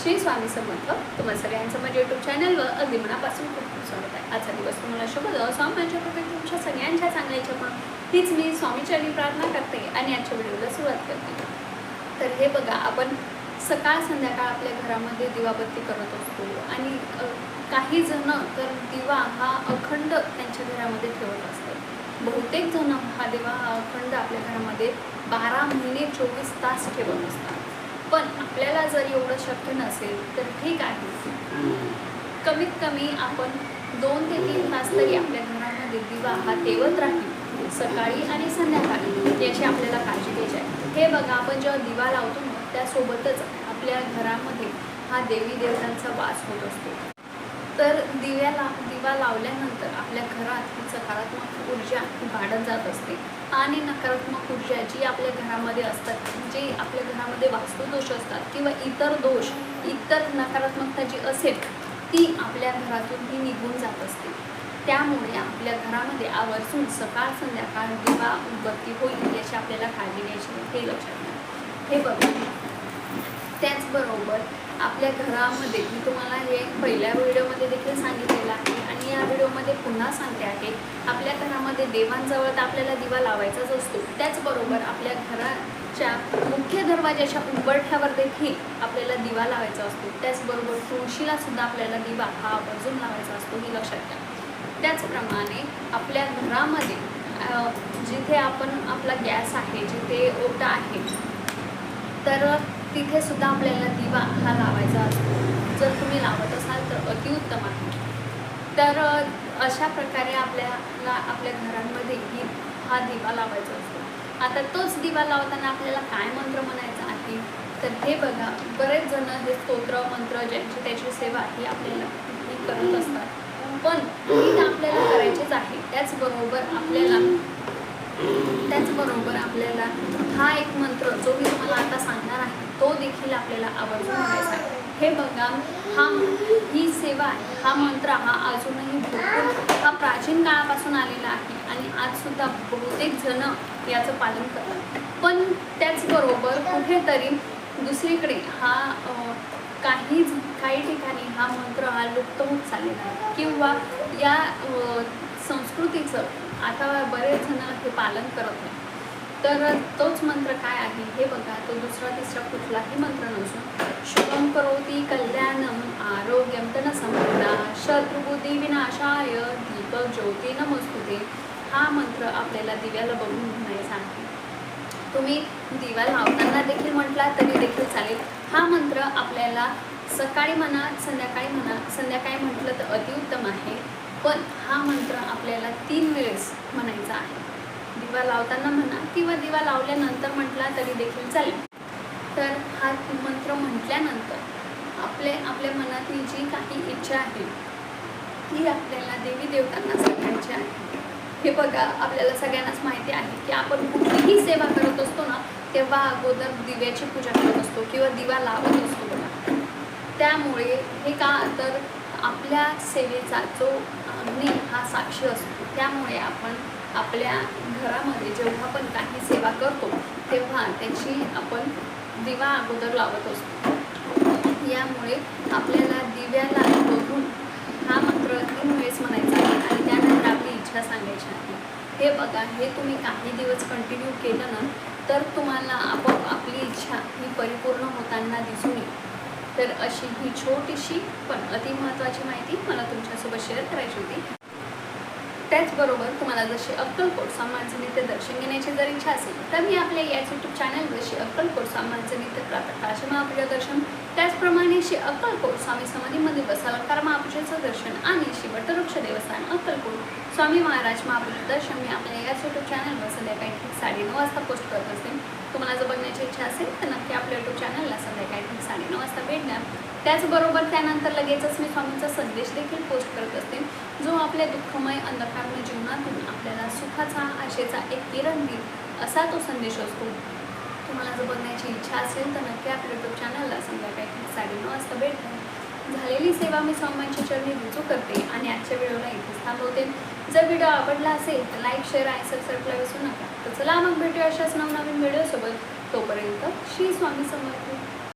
श्री स्वामी समर्थ. तुम्हा सगळ्यांचं माझ्या यूट्यूब चॅनलवर अगदी मनापासून खूप खूप स्वागत आहे. आजचा दिवस तुम्हाला शुभ स्वामी स्वामींच्या कृपेत तुमच्या सगळ्यांच्या चांगल्याच्या पण हीच मी स्वामीचरणी प्रार्थना करते आणि आजच्या व्हिडिओला सुरुवात करते. तर हे बघा आपण सकाळ संध्याकाळ आपल्या घरामध्ये दिवाबत्ती करत असतो आणि काही जण तर दिवा हा अखंड त्यांच्या घरामध्ये ठेवत असतात. बहुतेक जण हा दिवा हा अखंड आपल्या घरामध्ये बारा महिने चोवीस तास ठेवत असतात. पण आपल्याला जर एवढं शक्य नसेल तर ठीक आहे. कमीत कमी आपण दोन ते तीन तास तरी आपल्या घरामध्ये दिवा हा तेवत राहील सकाळी आणि संध्याकाळी याची आपल्याला काळजी घ्यायची आहे. हे बघा आपण जेव्हा दिवा लावतो ना त्यासोबतच आपल्या घरामध्ये हा देवी देवतांचा वास होत असतो. तर दिव्याला दिवा लावल्यानंतर आपल्या घरात ही सकारात्मक ऊर्जा वाढत जात असते. आणि नकारात्मक ऊर्जा जी आपल्या घरामध्ये असतात जे आपल्या घरामध्ये वास्तुदोष असतात किंवा इतर दोष इतर नकारात्मकता जी असेल ती आपल्या घरातून ही निघून जात असते. त्यामुळे आपल्या घरामध्ये आवर्जून सकाळ संध्याकाळ दिवा उदबत्ती होईल याची आपल्याला काळजी घ्यायची हे लक्षात घ्या. हे बघा. त्याचबरोबर आपल्या घरामध्ये मी तुम्हाला हे पहिल्या व्हिडिओमध्ये देखील सांगितलेलं आहे आणि या व्हिडिओमध्ये पुन्हा सांगते आहे आपल्या घरामध्ये देवांजवळ तर आपल्याला दिवा लावायचाच असतो. त्याचबरोबर आपल्या घराच्या मुख्य दरवाजाच्या उंबरठ्यावर देखील आपल्याला दिवा लावायचा असतो. त्याचबरोबर तुळशीला सुद्धा आपल्याला दिवा हा आवर्जून लावायचा असतो ही लक्षात घ्या त्याचप्रमाणे आपल्या घरामध्ये जिथे आपण आपला गॅस आहे जिथे ओटा आहे तर तिथे सुद्धा आपल्याला दिवा हा लावायचा असतो. जर तुम्ही लावत असाल तर अतिउत्तम आहे. तर अशा प्रकारे आपल्याला आपल्या घरांमध्ये ही हा दिवा लावायचा असतो. आता तोच दिवा लावताना आपल्याला काय मंत्र म्हणायचा आहे? तर हे बघा बरेच जण हे स्तोत्र मंत्र ज्यांची त्याची सेवा ही आपल्याला ही करत असतात. पण ही आपल्याला करायचीच आहे. त्याचबरोबर आपल्याला त्याचबरोबर आपल्याला हा एक मंत्र जो मी तुम्हाला आता सांगणार आहे तो देखील आपल्याला आवर्जून म्हणायचा आहे. हे बघा हा ही सेवा हा मंत्र हा अजूनही भरपूर हा प्राचीन काळापासून आलेला आहे आणि आजसुद्धा बहुतेक जण याचं पालन करतात. पण त्याचबरोबर कुठेतरी दुसरीकडे हा काही काही ठिकाणी हा मंत्र हा लुप्त होत चाललेला आहे. किंवा या संस्कृतीचं आता बरेच जण हे पालन करत नाही तर तोच मंत्र काय आहे? हे बघा तो दुसरा तिसरा कुठलाही मंत्र नसून शुभम करोती कल्याणम आरोग्यम तन समृद्धा शत्रुबुद्धी विनाशाय दीपक ज्योती नमस्तुते हा मंत्र आपल्याला दिव्याला बघून म्हणायचा आहे. तुम्ही दिवा लावताना देखील म्हटला तरी देखील चालेल. हा मंत्र आपल्याला सकाळी म्हणा संध्याकाळी म्हणा संध्याकाळी म्हटलं तर अतिउत्तम आहे. पण हा मंत्र आपल्याला तीन वेळेस म्हणायचा आहे. दिवा लावताना म्हणा किंवा दिवा लावल्यानंतर म्हटला तरी देखील चालेल. तर हा मंत्र म्हटल्यानंतर आपले आपल्या मनातील जी काही इच्छा आहे ती आपल्याला देवी देवतांना सांगायची आहे. हे बघा आपल्याला सगळ्यांनाच माहिती आहे की आपण कुठलीही सेवा करत असतो ना तेव्हा अगोदर दिव्याची पूजा करत असतो किंवा दिवा लावत असतो बघा. त्यामुळे हे का तर आपल्या सेवेचा जो अग्नी हा साक्षी असतो. त्यामुळे आपण आपल्या घरामध्ये जेव्हा आपण काही सेवा करतो तेव्हा त्याची आपण दिवा अगोदर लावत असतो. यामुळे आपल्याला दिव्याला बघून हा मंत्र तीन वेळेस म्हणायचा आहे आणि त्यानंतर आपली इच्छा सांगायची आहे. हे बघा हे तुम्ही काही दिवस कंटिन्यू केलं ना तर तुम्हाला आपोआप आपली इच्छा ही परिपूर्ण होताना दिसून येईल. तर अशी ही छोटीशी पण अतिमहत्त्वाची माहिती मला तुमच्यासोबत शेअर करायची होती त्याचबरोबर तुम्हाला जशी अक्कलकोट सामानचं नित्य दर्शन घेण्याची जर इच्छा असेल तर मी आपल्या याच यूट्यूब चॅनलवर जशी अक्कलकोट सामानचं नित्य प्रातकाश महापूजा दर्शन त्याचप्रमाणे श्री अक्कलकोट स्वामी समाधीमध्ये बसालंकार महापूजेचं दर्शन आणि श्री वटवृक्ष देवस्थान अक्कलकोट स्वामी महाराज महापूजा दर्शन मी आपल्या याच यूट्यूब चॅनलवर संध्याकाळी ठीक साडेनऊ वाजता पोस्ट करत असते. तुम्हाला जर बघण्याची इच्छा असेल तर नक्की आपल्या यूट्यूब चॅनलला संध्याकाळी ठीक साडेनऊ वाजता भेट द्या त्याचबरोबर त्यानंतर लगेचच मी स्वामींचा संदेश देखील पोस्ट करत असते. जो आपल्या दुःखमय अंधकारमय जीवनातून आपल्याला सुखाचा आशेचा एक किरण देईल असा तो संदेश असतो. तुम्हाला जर बघण्याची इच्छा असेल तर नक्की आपल्या यूट्यूब चॅनलला संध्याकाळी साडे साडेनऊ वाजता भेट झालेली सेवा मी स्वामींच्या चरणी रुजू करते आणि आजच्या व्हिडिओला इथेच थांबवते. जर व्हिडिओ आवडला असेल तर लाईक शेअर आणि सबस्क्राईबला विसरू नका. तर चला मग भेटूया अशाच नवनवीन व्हिडिओसोबत. तोपर्यंत श्री स्वामी समर्थ.